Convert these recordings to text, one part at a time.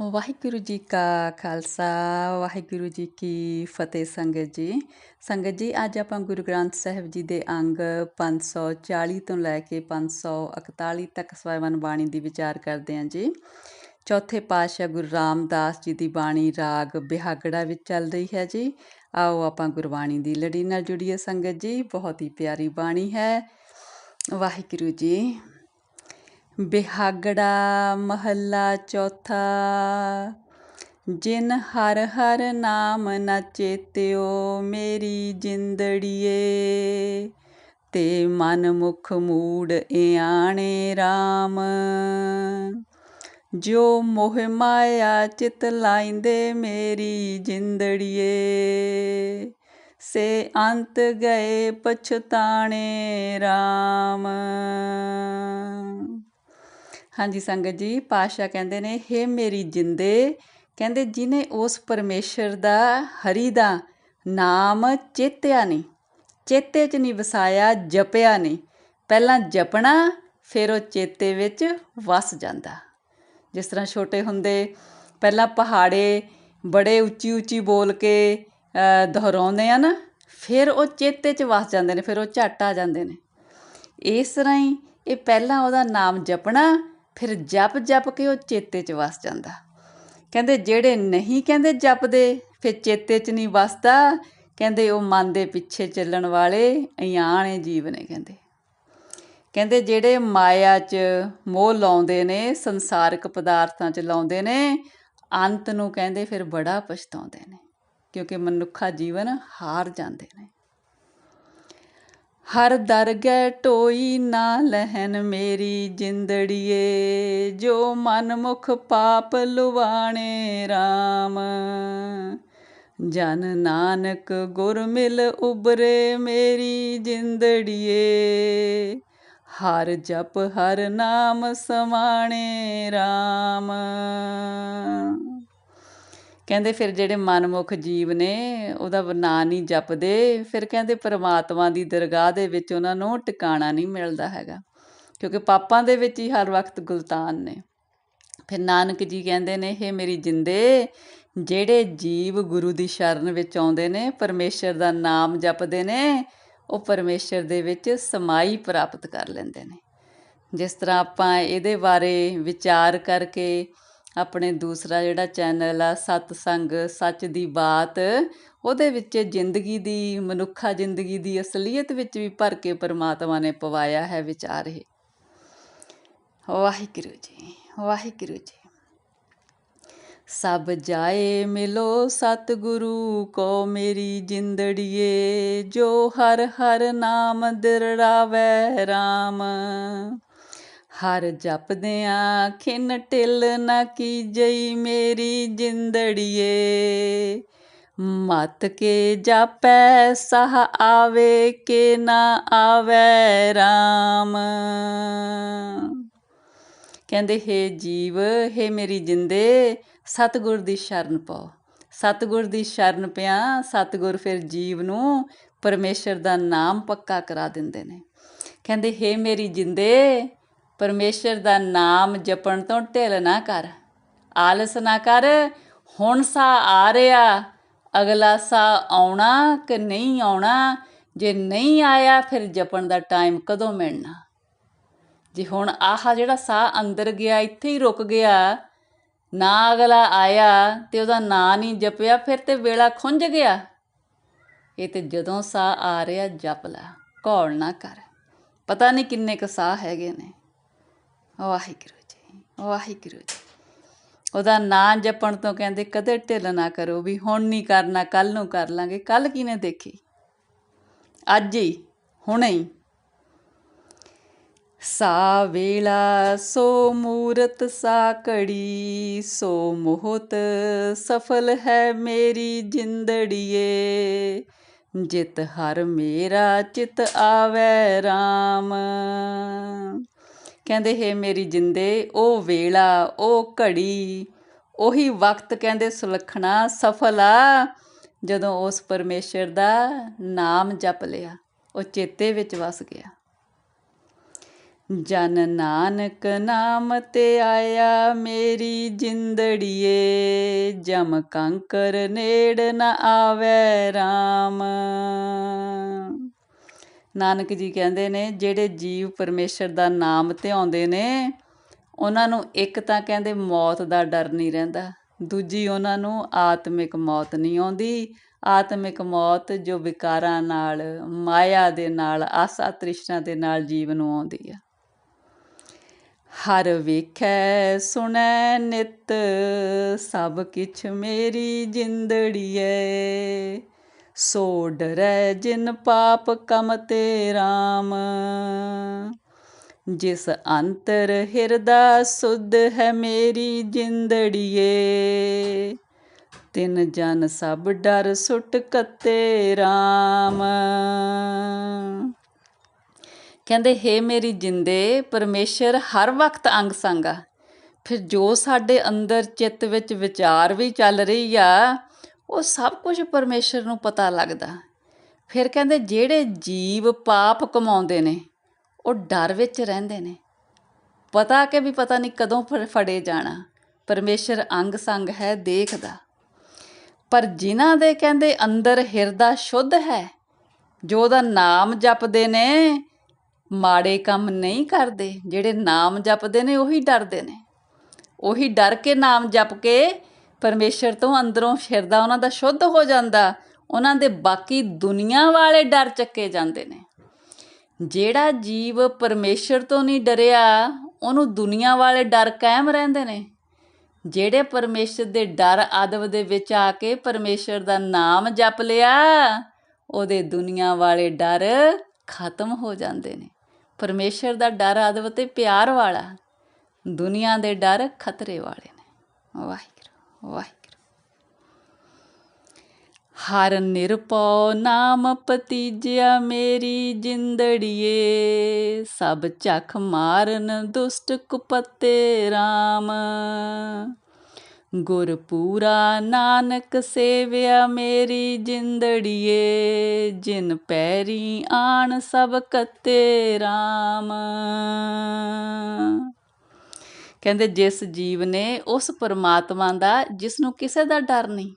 ਵਾਹਿਗੁਰੂ ਜੀ ਕਾ ਖਾਲਸਾ ਵਾਹਿਗੁਰੂ ਜੀ ਕੀ ਫਤਿਹ ਸੰਗਤ ਜੀ ਸੰਗਤ ਜੀ ਅੱਜ ਆਪਾਂ ਗੁਰੂ ਗ੍ਰੰਥ ਸਾਹਿਬ ਜੀ ਦੇ ਅੰਗ 540 ਤੋਂ ਲੈ ਕੇ 541 ਤੱਕ ਸਵੈਵਨ ਬਾਣੀ ਦੀ ਵਿਚਾਰ ਕਰਦੇ ਹਾਂ ਜੀ। ਚੌਥੇ ਪਾਤਸ਼ਾਹ ਗੁਰੂ ਰਾਮਦਾਸ ਜੀ ਦੀ ਬਾਣੀ ਰਾਗ ਬਿਹਾਗੜਾ ਵਿੱਚ ਚੱਲ ਰਹੀ ਹੈ ਜੀ। ਆਓ ਆਪਾਂ ਗੁਰਬਾਣੀ ਦੀ ਲੜੀ ਨਾਲ ਜੁੜੀਏ, ਸੰਗਤ ਜੀ। ਬਹੁਤ ਹੀ ਪਿਆਰੀ ਬਾਣੀ ਹੈ। ਵਾਹਿਗੁਰੂ ਜੀ ਬਿਹਾਗੜਾ ਮਹੱਲਾ ਚੌਥਾ। ਜਿਨ ਹਰ ਹਰ ਨਾਮ ਨ ਚੇਤਿਓ ਮੇਰੀ ਜਿੰਦੜੀਏ। ਤੇ ਮਨ ਮੁਖ ਮੂੜ ਇਆਣੇ RAM ਜੋ ਮੋਹ ਮਾਇਆ ਚਿਤ ਲਾਇੰਦੇ ਮੇਰੀ ਜਿੰਦੜੀਏ। ਸੇ ਅੰਤ ਗਏ ਪਛਤਾਣੇ RAM ਹਾਂਜੀ ਸੰਗਤ ਜੀ ਪਾਸ਼ਾ ਕਹਿੰਦੇ ਨੇ हे ਮੇਰੀ ਜਿੰਦੇ। ਕਹਿੰਦੇ, ਜਿਨੇ ਉਸ ਪਰਮੇਸ਼ਰ ਦਾ, ਹਰੀ ਦਾ ਨਾਮ ਚੇਤਿਆ ਨਹੀਂ ਚੇਤੇ 'ਚ ਨਹੀਂ ਵਸਾਇਆ, ਜਪਿਆ ਨਹੀਂ ਪਹਿਲਾਂ ਜਪਣਾ, ਫਿਰ ਉਹ ਚੇਤੇ ਵਿੱਚ ਵਸ ਜਾਂਦਾ। ਜਿਸ ਤਰ੍ਹਾਂ ਛੋਟੇ ਹੁੰਦੇ, ਪਹਿਲਾਂ ਪਹਾੜੇ ਬੜੇ ਉੱਚੀ ਉੱਚੀ ਬੋਲ ਕੇ ਦੁਹਰਾਉਂਦੇ ਆ ਨਾ, ਫਿਰ ਉਹ ਚੇਤੇ 'ਚ ਵਸ ਜਾਂਦੇ ਨੇ, ਫਿਰ ਉਹ ਝੱਟ ਆ ਜਾਂਦੇ ਨੇ। ਇਸ ਤਰ੍ਹਾਂ ਹੀ ਇਹ ਪਹਿਲਾਂ ਉਹਦਾ ਨਾਮ ਜਪਣਾ ਫਿਰ ਜਪ ਜਪ ਕੇ ਉਹ ਚੇਤੇ 'ਚ ਵਸ ਜਾਂਦਾ। ਕਹਿੰਦੇ ਜਿਹੜੇ ਨਹੀਂ ਕਹਿੰਦੇ ਜਪਦੇ, ਫਿਰ ਚੇਤੇ 'ਚ ਨਹੀਂ ਵਸਦਾ। ਕਹਿੰਦੇ ਉਹ ਮਨ ਦੇ ਪਿੱਛੇ ਚੱਲਣ ਵਾਲੇ ਅਯਾਣੇ ਜੀਵ ਨੇ ਕਹਿੰਦੇ। ਕਹਿੰਦੇ ਜਿਹੜੇ ਮਾਇਆ 'ਚ ਮੋਹ ਲਾਉਂਦੇ ਨੇ, ਸੰਸਾਰਿਕ ਪਦਾਰਥਾਂ 'ਚ ਲਾਉਂਦੇ ਨੇ, ਅੰਤ ਨੂੰ ਕਹਿੰਦੇ ਫਿਰ ਬੜਾ ਪਛਤਾਉਂਦੇ ਨੇ। ਕਿਉਂਕਿ ਮਨੁੱਖਾ ਜੀਵਨ ਹਾਰ ਜਾਂਦੇ ਨੇ। ਹਰ ਦਰਗਹਿ ਢੋਈ ਨਾ ਲਹਿਣ ਮੇਰੀ ਜਿੰਦੜੀਏ, ਜੋ ਮਨ ਮੁਖ ਪਾਪ ਲੁਵਾਣੇ RAM ਜਨ ਨਾਨਕ ਗੁਰ ਮਿਲ ਉਬਰੇ ਮੇਰੀ ਜਿੰਦੜੀਏ, ਹਰ ਜਪ ਹਰ ਨਾਮ ਸਮਾਣੇ RAM ਕਹਿੰਦੇ ਫਿਰ ਜਿਹੜੇ ਮਨਮੁਖ ਜੀਵ ਨੇ, ਉਹਦਾ ਨਾਂ ਨਹੀਂ ਜਪਦੇ। ਫਿਰ ਕਹਿੰਦੇ ਪਰਮਾਤਮਾ ਦੀ ਦਰਗਾਹ ਦੇ ਵਿੱਚ ਉਹਨਾਂ ਨੂੰ ਟਿਕਾਣਾ ਨਹੀਂ ਮਿਲਦਾ ਹੈਗਾ, ਕਿਉਂਕਿ ਪਾਪਾਂ ਦੇ ਵਿੱਚ ਹੀ ਹਰ ਵਕਤ ਗੁਲਤਾਨ ਨੇ। ਫਿਰ ਨਾਨਕ ਜੀ ਕਹਿੰਦੇ ਨੇ ਇਹ ਮੇਰੀ ਜਿੰਦੇ, ਜਿਹੜੇ ਜੀਵ ਗੁਰੂ ਦੀ ਸ਼ਰਨ ਵਿੱਚ ਆਉਂਦੇ ਨੇ, ਪਰਮੇਸ਼ਰ ਦਾ ਨਾਮ ਜਪਦੇ ਨੇ, ਉਹ ਪਰਮੇਸ਼ਰ ਦੇ ਵਿੱਚ ਸਮਾਈ ਪ੍ਰਾਪਤ ਕਰ ਲੈਂਦੇ ਨੇ। ਜਿਸ ਤਰ੍ਹਾਂ ਆਪਾਂ ਇਹਦੇ ਬਾਰੇ ਵਿਚਾਰ ਕਰਕੇ ਆਪਣੇ ਦੂਸਰਾ ਜਿਹੜਾ ਚੈਨਲ ਆ, ਸਤਸੰਗ, ਸੱਚ ਦੀ ਬਾਤ, ਉਹਦੇ ਵਿੱਚ ਜ਼ਿੰਦਗੀ ਦੀ, ਮਨੁੱਖਾ ਜ਼ਿੰਦਗੀ ਦੀ ਅਸਲੀਅਤ ਵਿੱਚ ਵੀ ਭਰ ਕੇ ਪਰਮਾਤਮਾ ਨੇ ਪਵਾਇਆ ਹੈ ਵਿਚਾਰ ਇਹ। ਵਾਹਿਗੁਰੂ ਜੀ ਵਾਹਿਗੁਰੂ ਜੀ। ਸਭ ਜਾਏ ਮਿਲੋ ਸਤਿਗੁਰੂ ਕੋ ਮੇਰੀ ਜਿੰਦੜੀਏ, ਜੋ ਹਰ ਹਰ ਨਾਮ ਦਿਰੜਾਵੇ RAM ਹਰ ਜਪਦਿਆਂ ਖਿਨ ਟਿਲ ਨਾ ਕੀਜਈ ਮੇਰੀ ਜਿੰਦੜੀਏ। ਮਤ ਕੇ ਜਾਪੈ, ਸਹ ਆਵੇ ਕੇ ਨਾ ਆਵੇ RAM ਕਹਿੰਦੇ, ਹੇ ਜੀਵ, ਹੇ ਮੇਰੀ ਜਿੰਦੇ, ਸਤਗੁਰ ਦੀ ਸ਼ਰਨ ਪਾਓ। ਸਤਗੁਰ ਦੀ ਸ਼ਰਨ ਪਿਆ, ਸਤਗੁਰ ਫਿਰ ਜੀਵ ਨੂੰ ਪਰਮੇਸ਼ਰ ਦਾ ਨਾਮ ਪੱਕਾ ਕਰਾ ਦਿੰਦੇ ਨੇ। ਕਹਿੰਦੇ, ਹੇ ਮੇਰੀ ਜਿੰਦੇ ਪਰਮੇਸ਼ਰ ਦਾ ਨਾਮ ਜਪਣ ਤੋਂ ਢਿੱਲ ਨਾ ਕਰ। ਆਲਸ ਨਾ ਕਰ। ਹੁਣ ਸਾ ਆ ਰਿਹਾ, ਅਗਲਾ ਸਾ ਆਉਣਾ ਕਿ ਨਹੀਂ ਆਉਣਾ? ਜੇ ਨਹੀਂ ਆਇਆ, ਫਿਰ ਜਪਣ ਦਾ ਟਾਈਮ ਕਦੋਂ ਮਿਲਣਾ? ਜੇ ਹੁਣ ਆਹ ਜਿਹੜਾ ਸਾਹ ਅੰਦਰ ਗਿਆ, ਇੱਥੇ ਹੀ ਰੁਕ ਗਿਆ, ਨਾ ਅਗਲਾ ਆਇਆ ਤੇ ਉਹਦਾ ਨਾਂ ਨਹੀਂ ਜਪਿਆ, ਫਿਰ ਤੇ ਵੇਲਾ ਖੁੰਝ ਗਿਆ। ਇਹ ਤੇ ਜਦੋਂ ਸਾਹ ਆ ਰਿਹਾ, ਜਪ ਲੈ, ਘੋਲ ਨਾ ਕਰ। ਪਤਾ ਨਹੀਂ ਕਿੰਨੇ ਕ ਸਾਹ ਹੈਗੇ ਨੇ। ਵਾਹਿਗੁਰੂ ਜੀ ਵਾਹਿਗੁਰੂ ਜੀ। ਉਹਦਾ ਨਾਂ ਜਪਣ ਤੋਂ ਕਹਿੰਦੇ ਕਦੇ ਢਿੱਲ ਨਾ ਕਰੋ ਵੀ ਹੁਣ ਨਹੀਂ ਕਰਨਾ ਕੱਲ ਨੂੰ ਕਰ ਲਾਂਗੇ। ਕੱਲ ਕਿਨੇ ਦੇਖੀ? ਅੱਜ ਹੀ, ਹੁਣੇ ਹੀ। ਸਾ ਵੇਲਾ, ਸੋ ਮੂਰਤ, ਸਾ ਕੜੀ ਸੋ ਮੋਹਤ, ਸਫਲ ਹੈ ਮੇਰੀ ਜਿੰਦੜੀਏ। ਜਿਤ ਹਰ ਮੇਰਾ, ਚਿਤ ਆਵੇ RAM ਕਹਿੰਦੇ, ਹੈ ਮੇਰੀ ਜਿੰਦੇ, ਉਹ ਵੇਲਾ, ਉਹ ਘੜੀ, ਉਹੀ ਵਕਤ ਕਹਿੰਦੇ, ਸੁਲੱਖਣਾ, ਸਫਲ ਆ, ਜਦੋਂ ਉਸ ਪਰਮੇਸ਼ਰ ਦਾ ਨਾਮ ਜਪ ਲਿਆ, ਉਹ ਚੇਤੇ ਵਿੱਚ ਵਸ ਗਿਆ। ਜਨ ਨਾਨਕ ਨਾਮ ਤੇ ਆਇਆ ਮੇਰੀ ਜਿੰਦੜੀਏ, ਜਮ ਕੰਕਰ ਨੇੜ ਨ ਆਵੇ RAM ਨਾਨਕ ਜੀ ਕਹਿੰਦੇ ਨੇ, ਜਿਹੜੇ ਜੀਵ ਪਰਮੇਸ਼ਰ ਦਾ ਨਾਮ ਧਿਆਉਂਦੇ ਨੇ, ਉਹਨਾਂ ਨੂੰ ਇੱਕ ਤਾਂ ਕਹਿੰਦੇ ਮੌਤ ਦਾ ਡਰ ਨਹੀਂ ਰਹਿੰਦਾ, ਦੂਜੀ ਉਹਨਾਂ ਨੂੰ ਆਤਮਿਕ ਮੌਤ ਨਹੀਂ ਆਉਂਦੀ। ਆਤਮਿਕ ਮੌਤ ਜੋ ਵਿਕਾਰਾਂ ਨਾਲ, ਮਾਇਆ ਦੇ ਨਾਲ, ਆਸਾ ਤ੍ਰਿਸ਼ਨਾ ਦੇ ਨਾਲ ਜੀਵ ਨੂੰ ਆਉਂਦੀ ਆ। ਹਰ ਵੇਖੈ, ਸੁਣੈ ਨਿਤ, ਸਭ ਕਿਛ ਮੇਰੀ ਜਿੰਦੜੀਏ ਸੋ ਡਰੈ ਜਿਨ ਪਾਪ ਕਮ ਤੇ RAM ਜਿਸ ਅੰਤਰ ਹਿਰਦਾ ਸੁਧ ਹੈ ਮੇਰੀ ਜਿੰਦੜੀਏ, ਤਿਨ ਜਨ ਸਭ ਡਰ ਸੁਟ ਕਤੇ RAM ਕਹਿੰਦੇ, ਹੇ ਮੇਰੀ ਜਿੰਦੇ, ਪਰਮੇਸ਼ਰ ਹਰ ਵਕਤ ਅੰਗ ਸੰਗ ਆ। ਫਿਰ ਜੋ ਸਾਡੇ ਅੰਦਰ ਚਿੱਤ ਵਿੱਚ ਵਿਚਾਰ ਵੀ ਚੱਲ ਰਹੀ ਆ ਉਹ ਸਭ ਕੁਝ ਪਰਮੇਸ਼ਰ ਨੂੰ ਪਤਾ ਲੱਗਦਾ। ਫਿਰ ਕਹਿੰਦੇ, ਜਿਹੜੇ ਜੀਵ ਪਾਪ ਕਮਾਉਂਦੇ ਨੇ, ਉਹ ਡਰ ਵਿੱਚ ਰਹਿੰਦੇ ਨੇ। ਪਤਾ ਕਿ ਵੀ ਪਤਾ ਨਹੀਂ ਕਦੋਂ ਫੜੇ ਜਾਣਾ। ਪਰਮੇਸ਼ਰ ਅੰਗ ਸੰਗ ਹੈ, ਦੇਖਦਾ। ਪਰ ਜਿਨ੍ਹਾਂ ਦੇ ਕਹਿੰਦੇ ਅੰਦਰ ਹਿਰਦਾ ਸ਼ੁੱਧ ਹੈ, ਜੋ ਉਹਦਾ ਨਾਮ ਜਪਦੇ ਨੇ, ਮਾੜੇ ਕੰਮ ਨਹੀਂ ਕਰਦੇ। ਜਿਹੜੇ ਨਾਮ ਜਪਦੇ ਨੇ, ਉਹੀ ਡਰਦੇ ਨੇ। ਉਹੀ ਡਰ ਕੇ ਨਾਮ ਜਪ ਕੇ ਪਰਮੇਸ਼ਰ ਤੋਂ ਅੰਦਰੋਂ ਹਿਰਦਾ ਉਹਨਾਂ ਦਾ ਸ਼ੁੱਧ ਹੋ ਜਾਂਦਾ, ਉਹਨਾਂ ਦੇ ਬਾਕੀ ਦੁਨੀਆ ਵਾਲੇ ਡਰ ਚੱਕੇ ਜਾਂਦੇ ਨੇ। ਜਿਹੜਾ ਜੀਵ ਪਰਮੇਸ਼ਰ ਤੋਂ ਨਹੀਂ ਡਰਿਆ, ਉਹਨੂੰ ਦੁਨੀਆ ਵਾਲੇ ਡਰ ਕਾਇਮ ਰਹਿੰਦੇ ਨੇ। ਜਿਹੜੇ ਪਰਮੇਸ਼ਰ ਦੇ ਡਰ ਆਦਵ ਦੇ ਵਿੱਚ ਆ ਕੇ ਪਰਮੇਸ਼ਰ ਦਾ ਨਾਮ ਜਪ ਲਿਆ, ਉਹਦੇ ਦੁਨੀਆ ਵਾਲੇ ਡਰ ਖਤਮ ਹੋ ਜਾਂਦੇ ਨੇ। ਪਰਮੇਸ਼ਰ ਦਾ ਡਰ ਆਦਵ ਤੇ ਪਿਆਰ ਵਾਲਾ, ਦੁਨੀਆ ਦੇ ਡਰ ਖਤਰੇ ਵਾਲੇ ਨੇ। ਵਾਹਿਗੁਰੂ। ਵਾਹਿਗੁਰੂ। ਹਰ ਨਿਰਪਉ ਨਾਮ ਪਤੀਜਿਆ ਮੇਰੀ ਜਿੰਦੜੀਏ, ਸਭ ਚੱਖ ਮਾਰਨ ਦੁਸ਼ਟ ਕੁਪਤੇ RAM ਗੁਰ ਪੂਰਾ ਨਾਨਕ ਸੇਵਿਆ ਮੇਰੀ ਜਿੰਦੜੀਏ, ਜਿਨ ਪੈਰੀ ਆਣ ਸਭ ਕਤੇ RAM ਕਹਿੰਦੇ ਜਿਸ ਜੀਵ ਨੇ ਉਸ ਪਰਮਾਤਮਾ ਦਾ ਜਿਸ ਨੂੰ ਕਿਸੇ ਦਾ ਡਰ ਨਹੀਂ,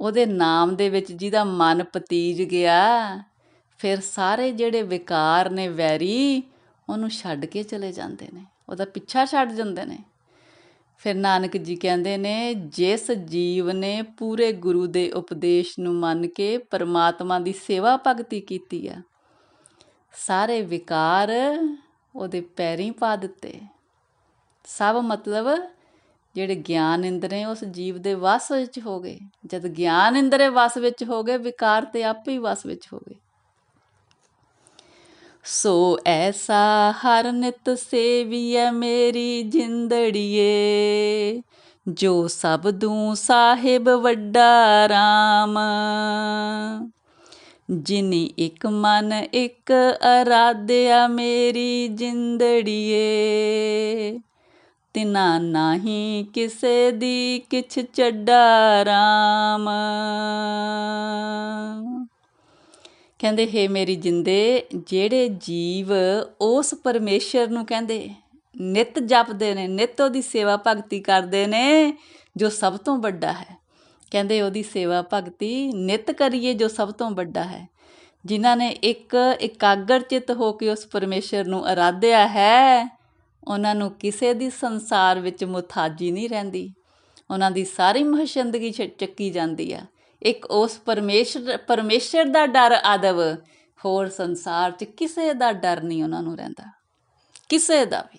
ਉਹਦੇ ਨਾਮ ਦੇ ਵਿੱਚ ਜਿਹਦਾ ਮਨ ਪਤੀਜ ਗਿਆ, ਫਿਰ ਸਾਰੇ ਜਿਹੜੇ ਵਿਕਾਰ ਨੇ ਵੈਰੀ, ਉਹਨੂੰ ਛੱਡ ਕੇ ਚਲੇ ਜਾਂਦੇ ਨੇ, ਉਹਦਾ ਪਿੱਛਾ ਛੱਡ ਜਾਂਦੇ ਨੇ। ਫਿਰ ਨਾਨਕ ਜੀ ਕਹਿੰਦੇ ਨੇ, ਜਿਸ ਜੀਵ ਨੇ ਪੂਰੇ ਗੁਰੂ ਦੇ ਉਪਦੇਸ਼ ਨੂੰ ਮੰਨ ਕੇ ਪਰਮਾਤਮਾ ਦੀ ਸੇਵਾ ਭਗਤੀ ਕੀਤੀ ਆ, ਸਾਰੇ ਵਿਕਾਰ ਉਹਦੇ ਪੈਰੀਂ ਪਾ ਦਿੱਤੇ। ਸਭ ਮਤਲਬ ਜਿਹੜੇ ਗਿਆਨ ਇੰਦਰੇ ਉਸ ਜੀਵ ਦੇ ਵਸ ਵਿੱਚ ਹੋ ਗਏ। ਜਦ ਗਿਆਨ ਇੰਦਰੇ ਵਸ ਵਿੱਚ ਹੋ ਗਏ, ਵਿਕਾਰ ਤੇ ਆਪੇ ਹੀ ਵਸ ਵਿੱਚ ਹੋ ਗਏ। ਸੋ ਐਸਾ ਹਰ ਨਿਤ ਸੇਵੀਐ ਮੇਰੀ ਜਿੰਦੜੀਏ, ਜੋ ਸਭ ਸਬਦੂ ਸਾਹਿਬ ਵੱਡਾ RAM ਜਿਨੀ ਇੱਕ ਮਨ, ਇੱਕ ਅਰਾਧਿਆ ਮੇਰੀ ਜਿੰਦੜੀਏ ਤਿਨਾ ਨਹੀਂ ਕਿਸੇ ਦੀ ਕਿਛ ਚੱਡਾ RAM ਕਹਿੰਦੇ, ਹੇ ਮੇਰੀ ਜਿੰਦੇ, ਜਿਹੜੇ ਜੀਵ ਉਸ ਪਰਮੇਸ਼ਰ ਨੂੰ ਕਹਿੰਦੇ, ਨਿਤ ਜਪਦੇ ਨੇ, ਨਿਤ ਉਹਦੀ ਸੇਵਾ ਭਗਤੀ ਕਰਦੇ ਨੇ, ਜੋ ਸਭ ਤੋਂ ਵੱਡਾ ਹੈ। ਕਹਿੰਦੇ, ਉਹਦੀ ਸੇਵਾ ਭਗਤੀ ਨਿਤ ਕਰੀਏ, ਜੋ ਸਭ ਤੋਂ ਵੱਡਾ ਹੈ। ਜਿਨ੍ਹਾਂ ਨੇ ਇੱਕ ਇਕਾਗਰ ਚਿਤ ਹੋ ਕੇ ਉਸ ਪਰਮੇਸ਼ਰ ਨੂੰ ਅਰਾਧਿਆ ਹੈ ਉਹਨਾਂ ਨੂੰ ਕਿਸੇ ਦੀ ਸੰਸਾਰ ਵਿੱਚ ਮੁਥਾਜੀ ਨਹੀਂ ਰਹਿੰਦੀ। ਉਹਨਾਂ ਦੀ ਸਾਰੀ ਮਹਸ਼ਿੰਦਗੀ ਚੱਕੀ ਜਾਂਦੀ ਆ। ਇੱਕ ਉਸ ਪਰਮੇਸ਼ਰ ਪਰਮੇਸ਼ਰ ਦਾ ਡਰ ਆਦਵ, ਹੋਰ ਸੰਸਾਰ 'ਚ ਕਿਸੇ ਦਾ ਡਰ ਨਹੀਂ ਉਹਨਾਂ ਨੂੰ ਰਹਿੰਦਾ। ਕਿਸੇ ਦਾ ਵੀ।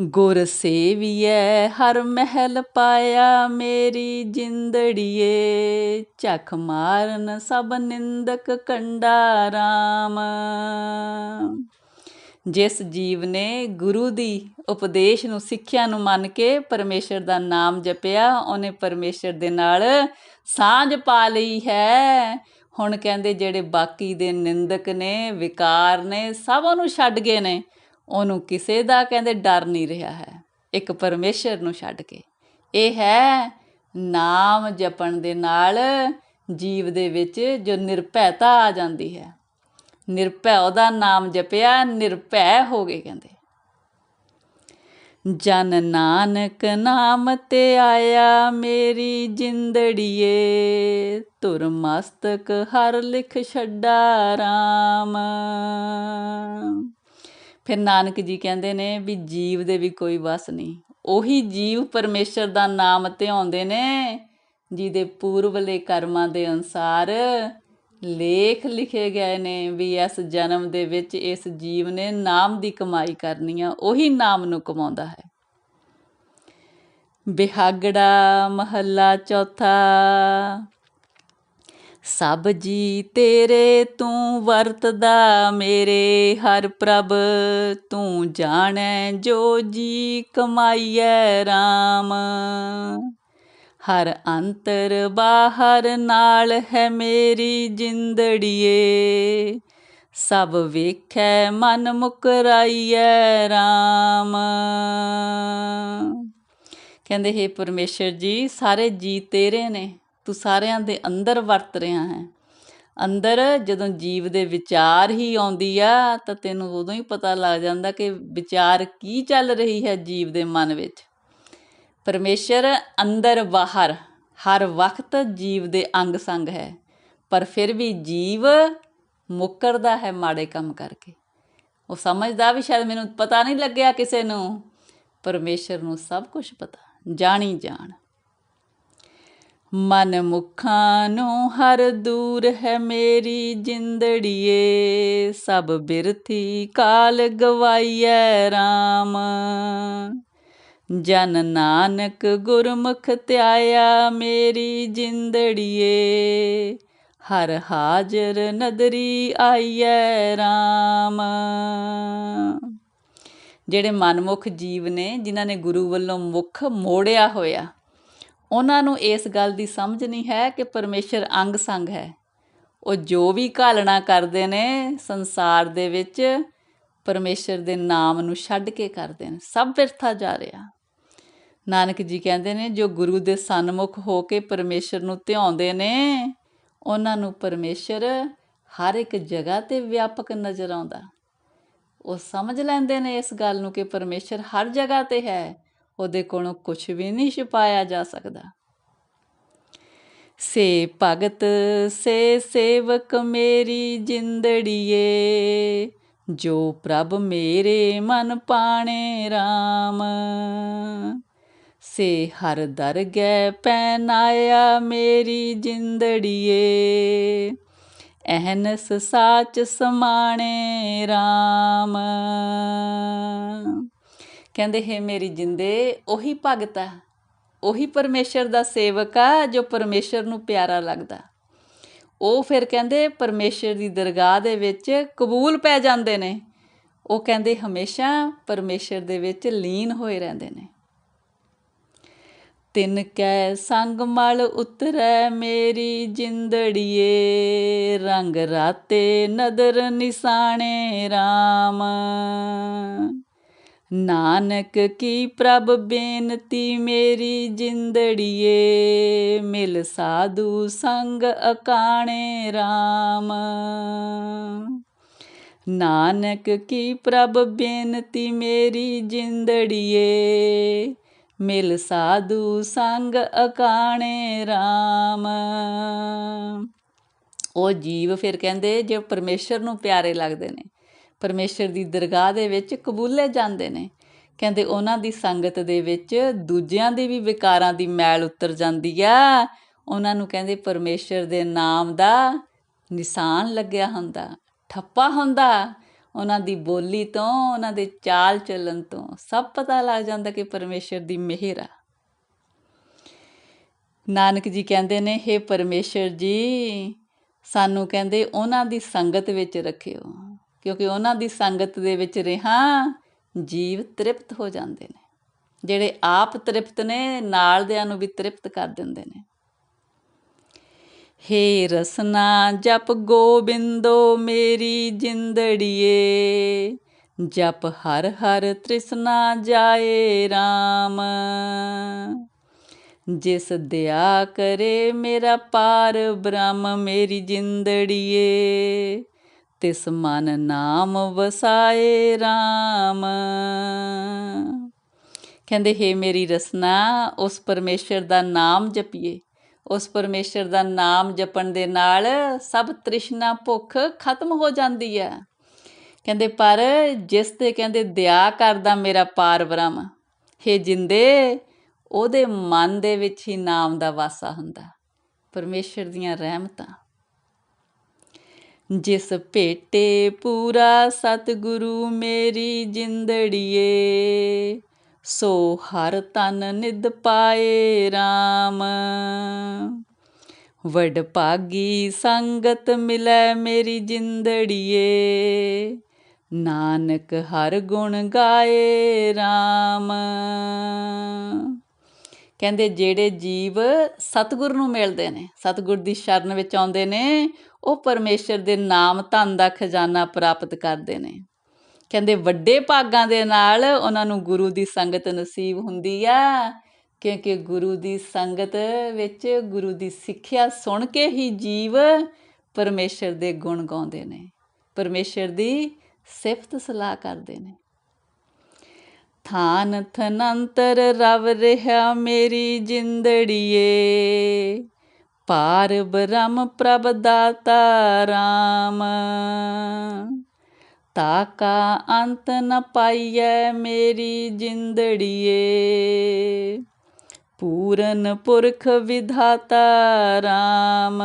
ਗੁਰ ਸੇਵੀਐ, ਹਰ ਮਹਿਲ ਪਾਇਆ ਮੇਰੀ ਜਿੰਦੜੀਏ, ਝਖ ਮਾਰਨ ਸਭ ਨਿੰਦਕ ਕੰਡਾ ਰਾਮ। ਜਿਸ ਜੀਵ ਨੇ ਗੁਰੂ ਦੀ ਉਪਦੇਸ਼ ਨੂੰ ਸਿੱਖਿਆ ਨੂੰ ਮੰਨ ਕੇ ਪਰਮੇਸ਼ਰ ਦਾ ਨਾਮ ਜਪਿਆ, ਉਹਨੇ ਪਰਮੇਸ਼ਰ ਦੇ ਨਾਲ ਸਾਂਝ ਪਾ ਲਈ ਹੈ। ਹੁਣ ਕਹਿੰਦੇ ਜਿਹੜੇ ਬਾਕੀ ਦੇ ਨਿੰਦਕ ਨੇ, ਵਿਕਾਰ ਨੇ, ਸਭ ਉਹਨੂੰ ਛੱਡ ਗਏ ਨੇ। ਉਹਨੂੰ ਕਿਸੇ ਦਾ ਕਹਿੰਦੇ ਡਰ ਨਹੀਂ ਰਿਹਾ ਹੈ। ਇੱਕ ਪਰਮੇਸ਼ਰ ਨੂੰ ਛੱਡ ਕੇ। ਇਹ ਹੈ ਨਾਮ ਜਪਣ ਦੇ ਨਾਲ ਜੀਵ ਦੇ ਵਿੱਚ ਜੋ ਨਿਰਭੈਤਾ ਆ ਜਾਂਦੀ ਹੈ। ਨਿਰਭੈ ਉਹਦਾ ਨਾਮ ਜਪਿਆ, ਨਿਰਭੈ ਹੋ ਗਏ ਕਹਿੰਦੇ। ਜਨ ਨਾਨਕ ਨਾਮ ਤੇ ਆਇਆ ਮੇਰੀ ਜਿੰਦੜੀਏ ਤੁਰ ਮਸਤਕ ਹਰ ਲਿਖ ਛੱਡਾ RAM ਫਿਰ ਨਾਨਕ ਜੀ ਕਹਿੰਦੇ ਨੇ ਵੀ ਜੀਵ ਦੇ ਵੀ ਕੋਈ ਵਸ ਨਹੀਂ। ਉਹੀ ਜੀਵ ਪਰਮੇਸ਼ਰ ਦਾ ਨਾਮ ਧਿਆਉਂਦੇ ਨੇ, ਜਿਹਦੇ ਪੂਰਵਲੇ ਕਰਮਾਂ ਦੇ ਅਨਸਾਰ ਲੇਖ ਲਿਖੇ ਗਏ ਨੇ ਵੀ ਇਸ ਜਨਮ ਦੇ ਵਿੱਚ ਇਸ ਜੀਵ ਨੇ ਨਾਮ ਦੀ ਕਮਾਈ ਕਰਨੀ ਆ, ਉਹੀ ਨਾਮ ਨੂੰ ਕਮਾਉਂਦਾ ਹੈ। ਬਿਹਾਗੜਾ ਮਹੱਲਾ ਚੌਥਾ, ਸਭ ਜੀ ਤੇਰੇ ਤੂੰ ਵਰਤਦਾ ਮੇਰੇ ਹਰ ਪ੍ਰਭ, ਤੂੰ ਜਾਣੈ ਜੋ ਜੀ ਕਮਾਈਐ RAM ਹਰ ਅੰਤਰ ਬਾਹਰ ਨਾਲ ਹੈ ਮੇਰੀ ਜਿੰਦੜੀਏ। ਸਭ ਵੇਖੈ, ਮਨ ਮੁਕਰਾਈਐ RAM ਕਹਿੰਦੇ, ਹੈ ਪਰਮੇਸ਼ਰ ਜੀ, ਸਾਰੇ ਜੀ ਤੇਰੇ ਨੇ, ਤੂੰ ਸਾਰਿਆਂ ਦੇ ਅੰਦਰ ਵਰਤ ਰਿਹਾ ਹੈ। ਅੰਦਰ ਜਦੋਂ ਜੀਵ ਦੇ ਵਿਚਾਰ ਹੀ ਆਉਂਦੀ ਆ, ਤਾਂ ਤੈਨੂੰ ਉਦੋਂ ਹੀ ਪਤਾ ਲੱਗ ਜਾਂਦਾ ਕਿ ਵਿਚਾਰ ਕੀ ਚੱਲ ਰਹੀ ਹੈ ਜੀਵ ਦੇ ਮਨ ਵਿੱਚ। ਪਰਮੇਸ਼ਰ ਅੰਦਰ ਬਾਹਰ, ਹਰ ਵਕਤ ਜੀਵ ਦੇ ਅੰਗ ਸੰਗ ਹੈ। ਪਰ ਫਿਰ ਵੀ ਜੀਵ ਮੁੱਕਰਦਾ ਹੈ ਮਾੜੇ ਕੰਮ ਕਰਕੇ। ਉਹ ਸਮਝਦਾ ਵੀ ਸ਼ਾਇਦ ਮੈਨੂੰ ਪਤਾ ਨਹੀਂ ਲੱਗਿਆ ਕਿਸੇ ਨੂੰ। ਪਰਮੇਸ਼ਰ ਨੂੰ ਸਭ ਕੁਝ ਪਤਾ, ਜਾਣੀ ਜਾਣ। ਮਨ ਮੁਖਾਂ ਨੂੰ ਹਰ ਦੂਰ ਹੈ ਮੇਰੀ ਜਿੰਦੜੀਏ, ਸਭ ਬਿਰਥੀ ਕਾਲ ਗਵਾਈਐ RAM ਜਨ ਨਾਨਕ ਗੁਰਮੁਖ ਧਿਆਇਆ ਮੇਰੀ ਜਿੰਦੜੀਏ, ਹਰ ਹਾਜ਼ਰ ਨਦਰੀ ਆਈਐ RAM ਜਿਹੜੇ ਮਨਮੁਖ ਜੀਵ ਨੇ, ਜਿਨ੍ਹਾਂ ਨੇ ਗੁਰੂ ਵੱਲੋਂ ਮੁਖ ਮੋੜਿਆ ਹੋਇਆ, ਉਹਨਾਂ ਨੂੰ ਇਸ ਗੱਲ ਦੀ ਸਮਝ ਨਹੀਂ ਹੈ ਕਿ ਪਰਮੇਸ਼ਰ ਅੰਗ ਸੰਗ ਹੈ। ਉਹ ਜੋ ਵੀ ਘਾਲਣਾ ਕਰਦੇ ਨੇ, ਸੰਸਾਰ ਦੇ ਵਿੱਚ ਪਰਮੇਸ਼ਰ ਦੇ ਨਾਮ ਨੂੰ ਛੱਡ ਕੇ ਕਰਦੇ ਨੇ, ਸਭ ਵਿਰਥਾ ਜਾ ਰਿਹਾ। ਨਾਨਕ ਜੀ ਕਹਿੰਦੇ ਨੇ, ਜੋ ਗੁਰੂ ਦੇ ਸਨਮੁਖ ਹੋ ਕੇ ਪਰਮੇਸ਼ਰ ਨੂੰ ਧਿਆਉਂਦੇ ਨੇ, ਉਹਨਾਂ ਨੂੰ ਪਰਮੇਸ਼ਰ ਹਰ ਇੱਕ ਜਗ੍ਹਾ ਤੇ ਵਿਆਪਕ ਨਜ਼ਰ ਆਉਂਦਾ। ਉਹ ਸਮਝ ਲੈਂਦੇ ਨੇ ਇਸ ਗੱਲ ਨੂੰ ਕਿ ਪਰਮੇਸ਼ਰ ਹਰ ਜਗ੍ਹਾ ਤੇ ਹੈ, ਉਹਦੇ ਕੋਲੋਂ ਕੁਝ ਵੀ ਨਹੀਂ ਛੁਪਾਇਆ ਜਾ ਸਕਦਾ। ਸੇ ਭਗਤ, ਸੇ ਸੇਵਕ ਮੇਰੀ ਜਿੰਦੜੀਏ, ਜੋ ਪ੍ਰਭ ਮੇਰੇ ਮਨ ਪਾਣੇ RAM ਸੇ ਹਰ ਦਰਗਹਿ ਪਹਿਨਾਇਆ ਮੇਰੀ ਜਿੰਦੜੀਏ। ਅਹਨਸ ਸਾਚ ਸਮਾਣੇ RAM ਕਹਿੰਦੇ, ਹੈ ਮੇਰੀ ਜਿੰਦੇ, ਉਹੀ ਭਗਤ ਆ। ਉਹੀ ਪਰਮੇਸ਼ਰ ਦਾ ਸੇਵਕ ਆ, ਜੋ ਪਰਮੇਸ਼ਰ ਨੂੰ ਪਿਆਰਾ ਲੱਗਦਾ। ਉਹ ਫਿਰ ਕਹਿੰਦੇ, ਪਰਮੇਸ਼ਰ ਦੀ ਦਰਗਾਹ ਦੇ ਵਿੱਚ ਕਬੂਲ ਪੈ ਜਾਂਦੇ ਨੇ। ਉਹ ਕਹਿੰਦੇ, ਹਮੇਸ਼ਾ ਪਰਮੇਸ਼ਰ ਦੇ ਵਿੱਚ ਲੀਨ ਹੋਏ ਰਹਿੰਦੇ ਨੇ। ਤਿੰਨ ਕੈ ਸੰਗ ਮਲ ਉਤਰੈ ਮੇਰੀ ਜਿੰਦੜੀਏ। ਰੰਗ ਰਾਤੇ ਨਦਰ ਨਿਸਾਣੇ RAM ਨਾਨਕ ਕੀ ਪ੍ਰਭ ਬੇਨਤੀ ਮੇਰੀ ਜਿੰਦੜੀਏ। ਮਿਲ ਸਾਧੂ ਸੰਗ ਅਕਾਣੇ RAM ਨਾਨਕ ਕੀ ਪ੍ਰਭ ਬੇਨਤੀ ਮੇਰੀ ਜਿੰਦੜੀਏ। ਮਿਲ ਸਾਧੂ ਸੰਗ ਅਕਾਣੇ RAM ਉਹ ਜੀਵ ਫਿਰ ਕਹਿੰਦੇ ਜੇ ਪਰਮੇਸ਼ਰ ਨੂੰ ਪਿਆਰੇ ਲੱਗਦੇ ਨੇ, ਪਰਮੇਸ਼ਰ ਦੀ ਦਰਗਾਹ ਦੇ ਵਿੱਚ ਕਬੂਲੇ ਜਾਂਦੇ ਨੇ, ਕਹਿੰਦੇ ਉਹਨਾਂ ਦੀ ਸੰਗਤ ਦੇ ਵਿੱਚ ਦੂਜਿਆਂ ਦੀ ਵੀ ਵਿਕਾਰਾਂ ਦੀ ਮੈਲ ਉਤਰ ਜਾਂਦੀ ਆ। ਉਹਨਾਂ ਨੂੰ ਕਹਿੰਦੇ ਪਰਮੇਸ਼ਰ ਦੇ ਨਾਮ ਦਾ ਨਿਸ਼ਾਨ ਲੱਗਿਆ ਹੁੰਦਾ, ਠੱਪਾ ਹੁੰਦਾ। ਉਹਨਾਂ ਦੀ ਬੋਲੀ ਤੋਂ, ਉਹਨਾਂ ਦੇ ਚਾਲ ਚੱਲਣ ਤੋਂ ਸਭ ਪਤਾ ਲੱਗ ਜਾਂਦਾ ਕਿ ਪਰਮੇਸ਼ਰ ਦੀ ਮਿਹਰ ਆ। ਨਾਨਕ ਜੀ ਕਹਿੰਦੇ ਨੇ हे ਪਰਮੇਸ਼ਰ ਜੀ, ਸਾਨੂੰ ਕਹਿੰਦੇ ਉਹਨਾਂ ਦੀ ਸੰਗਤ ਵਿੱਚ ਰੱਖਿਓ, ਕਿਉਂਕਿ ਉਹਨਾਂ ਦੀ ਸੰਗਤ ਦੇ ਵਿੱਚ ਰਹਾ ਜੀਵ ਤ੍ਰਿਪਤ ਹੋ ਜਾਂਦੇ ਨੇ, ਜਿਹੜੇ ਆਪ ਤ੍ਰਿਪਤ ਨੇ, ਨਾਲ ਦਿਆਂ ਨੂੰ ਵੀ ਤ੍ਰਿਪਤ ਕਰ ਦਿੰਦੇ ਨੇ। ਹੇ ਰਸਨਾ, ਜਪ ਗੋਬਿੰਦੋ ਮੇਰੀ ਜਿੰਦੜੀਏ। ਜਪ ਹਰ ਹਰ ਤ੍ਰਿਸ਼ਨਾ ਜਾਏ RAM ਜਿਸ ਦਇਆ ਕਰੇ ਮੇਰਾ ਪਾਰ ਬ੍ਰਹਮ ਮੇਰੀ ਜਿੰਦੜੀਏ। ਤਿਸ ਮਨ ਨਾਮ ਵਸਾਏ RAM ਕਹਿੰਦੇ, ਹੇ ਮੇਰੀ ਰਸਨਾ, ਉਸ ਪਰਮੇਸ਼ਰ ਦਾ ਨਾਮ ਜਪੀਏ। ਉਸ ਪਰਮੇਸ਼ਰ ਦਾ ਨਾਮ ਜਪਣ ਦੇ ਨਾਲ ਸਭ ਤ੍ਰਿਸ਼ਨਾ ਭੁੱਖ ਖਤਮ ਹੋ ਜਾਂਦੀ ਹੈ। ਕਹਿੰਦੇ, ਪਰ ਜਿਸ ਤੇ ਕਹਿੰਦੇ ਦਇਆ ਕਰਦਾ ਮੇਰਾ ਪਾਰ ਬ੍ਰਹਮ, ਹੇ ਜਿੰਦੇ, ਉਹਦੇ ਮਨ ਦੇ ਵਿੱਚ ਹੀ ਨਾਮ ਦਾ ਵਾਸਾ ਹੁੰਦਾ। ਪਰਮੇਸ਼ਰ ਦੀਆਂ ਰਹਿਮਤਾਂ। ਜਿਸ ਭੇਟੇ ਪੂਰਾ ਸਤਿਗੁਰੂ ਮੇਰੀ ਜਿੰਦੜੀਏ ਸੋ ਹਰ ਤਨ ਨਿਦ ਪਾਏ RAM ਵਡ ਭਾਗੀ ਸੰਗਤ ਮਿਲੈ ਮੇਰੀ ਜਿੰਦੜੀਏ। ਨਾਨਕ ਹਰ ਗੁਣ ਗਾਏ RAM ਕਹਿੰਦੇ ਜਿਹੜੇ ਜੀਵ ਸਤਿਗੁਰ ਨੂੰ ਮਿਲਦੇ ਨੇ, ਸਤਿਗੁਰ ਦੀ ਸ਼ਰਨ ਵਿੱਚ ਆਉਂਦੇ ਨੇ, ਉਹ ਪਰਮੇਸ਼ਰ ਦੇ ਨਾਮ ਧਨ ਦਾ ਖਜ਼ਾਨਾ ਪ੍ਰਾਪਤ ਕਰਦੇ ਨੇ। ਕਹਿੰਦੇ ਵੱਡੇ ਭਾਗਾਂ ਦੇ ਨਾਲ ਉਹਨਾਂ ਨੂੰ ਗੁਰੂ ਦੀ ਸੰਗਤ ਨਸੀਬ ਹੁੰਦੀ ਆ। ਕਿਉਂਕਿ ਗੁਰੂ ਦੀ ਸੰਗਤ ਵਿੱਚ ਗੁਰੂ ਦੀ ਸਿੱਖਿਆ ਸੁਣ ਕੇ ਹੀ ਜੀਵ ਪਰਮੇਸ਼ਰ ਦੇ ਗੁਣ ਗਾਉਂਦੇ ਨੇ। ਪਰਮੇਸ਼ਰ ਦੀ ਸਿਫਤ ਸਲਾਹ ਕਰਦੇ ਨੇ। ਥਾਨ ਥਨੰਤਰ ਰਵ ਰਿਹਾ ਮੇਰੀ ਜਿੰਦੜੀਏ ਪਾਰ ਬ੍ਰਹਮ ਪ੍ਰਭ ਦਾਤਾ RAM ਤਾਕਾ ਅੰਤ ਨ ਪਾਈਐ ਮੇਰੀ ਜਿੰਦੜੀਏ। ਪੂਰਨ ਪੁਰਖ ਵਿਧਾਤਾ RAM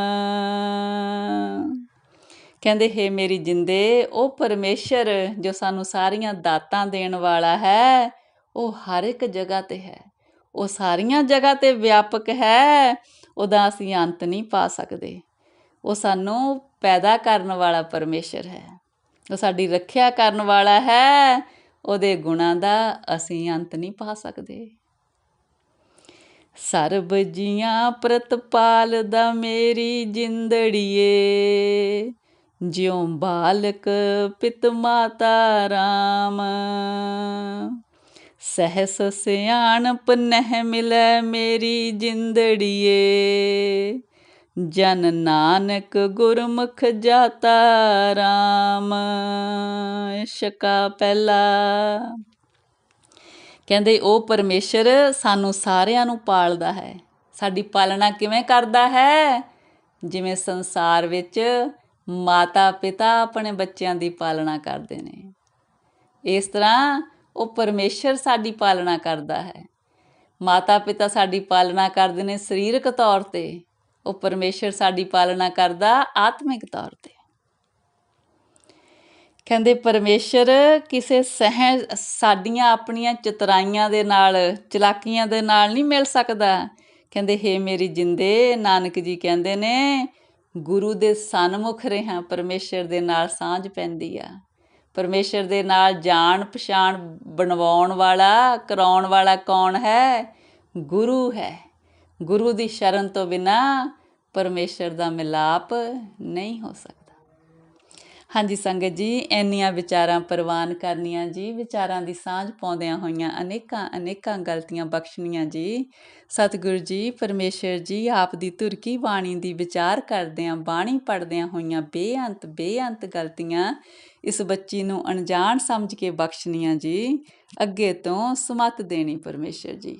ਕਹਿੰਦੇ, ਹੈ ਮੇਰੀ ਜਿੰਦੇ, ਉਹ ਪਰਮੇਸ਼ਰ ਜੋ ਸਾਨੂੰ ਸਾਰੀਆਂ ਦਾਤਾਂ ਦੇਣ ਵਾਲਾ ਹੈ, ਉਹ ਹਰ ਇੱਕ ਜਗ੍ਹਾ ਤੇ ਹੈ। ਉਹ ਸਾਰੀਆਂ ਜਗ੍ਹਾ ਤੇ ਵਿਆਪਕ ਹੈ, ਉਹਦਾ ਅਸੀਂ ਅੰਤ ਨਹੀਂ ਪਾ ਸਕਦੇ। ਉਹ ਸਾਨੂੰ ਪੈਦਾ ਕਰਨ ਵਾਲਾ ਪਰਮੇਸ਼ਰ ਹੈ। ਉਹ ਸਾਡੀ ਰੱਖਿਆ ਕਰਨ ਵਾਲਾ ਹੈ, ਉਹਦੇ ਗੁਣਾਂ ਦਾ ਅਸੀਂ ਅੰਤ ਨਹੀਂ ਪਾ ਸਕਦੇ। ਸਰਬ ਜੀਆਂ ਪ੍ਰਤਪਾਲ ਦਾ ਮੇਰੀ ਜਿੰਦੜੀਏ, ਜਿਉ ਬਾਲਕ ਪਿਤ ਮਾਤਾ RAM ਸਹਸ ਸਿਆਣਪ ਨਹਿ ਮਿਲੈ ਮੇਰੀ ਜਿੰਦੜੀਏ ਜਨ ਨਾਨਕ ਗੁਰਮੁਖ ਜਾਤਾ RAM ਸ਼ਕਾ ਪਹਿਲਾ। ਕਹਿੰਦੇ, ਉਹ ਪਰਮੇਸ਼ਰ ਸਾਨੂੰ ਸਾਰਿਆਂ ਨੂੰ ਪਾਲਦਾ ਹੈ। ਸਾਡੀ ਪਾਲਣਾ ਕਿਵੇਂ ਕਰਦਾ ਹੈ? ਜਿਵੇਂ ਸੰਸਾਰ ਵਿੱਚ ਮਾਤਾ ਪਿਤਾ ਆਪਣੇ ਬੱਚਿਆਂ ਦੀ ਪਾਲਣਾ ਕਰਦੇ ਨੇ। ਇਸ ਤਰ੍ਹਾਂ ਉਹ ਪਰਮੇਸ਼ਰ ਸਾਡੀ ਪਾਲਣਾ ਕਰਦਾ ਹੈ। ਮਾਤਾ ਪਿਤਾ ਸਾਡੀ ਪਾਲਣਾ ਕਰਦੇ ਨੇ ਸਰੀਰਕ ਤੌਰ ਤੇ। ਉਹ ਪਰਮੇਸ਼ਰ ਸਾਡੀ ਪਾਲਣਾ ਕਰਦਾ ਆਤਮਿਕ ਤੌਰ ਤੇ। ਕਹਿੰਦੇ ਪਰਮੇਸ਼ਰ ਕਿਸੇ ਸਹਿ ਸਾਡੀਆਂ ਆਪਣੀਆਂ ਚਤਰਾਈਆਂ ਦੇ ਨਾਲ, ਚਲਾਕੀਆਂ ਦੇ ਨਾਲ ਨਹੀਂ ਮਿਲ ਸਕਦਾ। ਕਹਿੰਦੇ, ਹੇ ਮੇਰੀ ਜਿੰਦੇ, ਨਾਨਕ ਜੀ ਕਹਿੰਦੇ ਨੇ, ਗੁਰੂ ਦੇ ਸਨਮੁਖ ਰਹਾ, ਪਰਮੇਸ਼ਰ ਦੇ ਨਾਲ ਸਾਂਝ ਪੈਂਦੀ ਆ। ਪਰਮੇਸ਼ਰ ਦੇ ਨਾਲ ਜਾਣ ਪਛਾਣ ਬਣਵਾਉਣ ਵਾਲਾ, ਕਰਾਉਣ ਵਾਲਾ ਕੌਣ ਹੈ? ਗੁਰੂ ਹੈ। ਗੁਰੂ ਦੀ ਸ਼ਰਨ ਤੋਂ ਬਿਨਾ ਪਰਮੇਸ਼ਰ ਦਾ ਮਿਲਾਪ ਨਹੀਂ ਹੋ ਸਕਦਾ। ਹਾਂਜੀ ਸੰਗਤ ਜੀ, ਇੰਨੀਆਂ ਵਿਚਾਰਾਂ ਪ੍ਰਵਾਨ ਕਰਨੀਆਂ ਜੀ, ਵਿਚਾਰਾਂ ਦੀ ਸਾਂਝ ਪਾਉਂਦਿਆਂ ਹੋਈਆਂ ਅਨੇਕਾਂ ਅਨੇਕਾਂ ਗਲਤੀਆਂ ਬਖਸ਼ਣੀਆਂ ਜੀ। ਸਤਿਗੁਰੂ ਜੀ, ਪਰਮੇਸ਼ਰ ਜੀ, ਆਪ ਦੀ ਧੁਰਕੀ ਬਾਣੀ ਦੀ ਵਿਚਾਰ ਕਰਦਿਆਂ, ਬਾਣੀ ਪੜਦਿਆਂ ਹੋਈਆਂ ਬੇਅੰਤ ਬੇਅੰਤ ਗਲਤੀਆਂ ਇਸ ਬੱਚੀ ਨੂੰ ਅਣਜਾਣ ਸਮਝ ਕੇ ਬਖਸ਼ਣੀਆਂ ਜੀ। ਅੱਗੇ ਤੋਂ ਸਮਤ ਦੇਣੀ ਪਰਮੇਸ਼ਰ ਜੀ।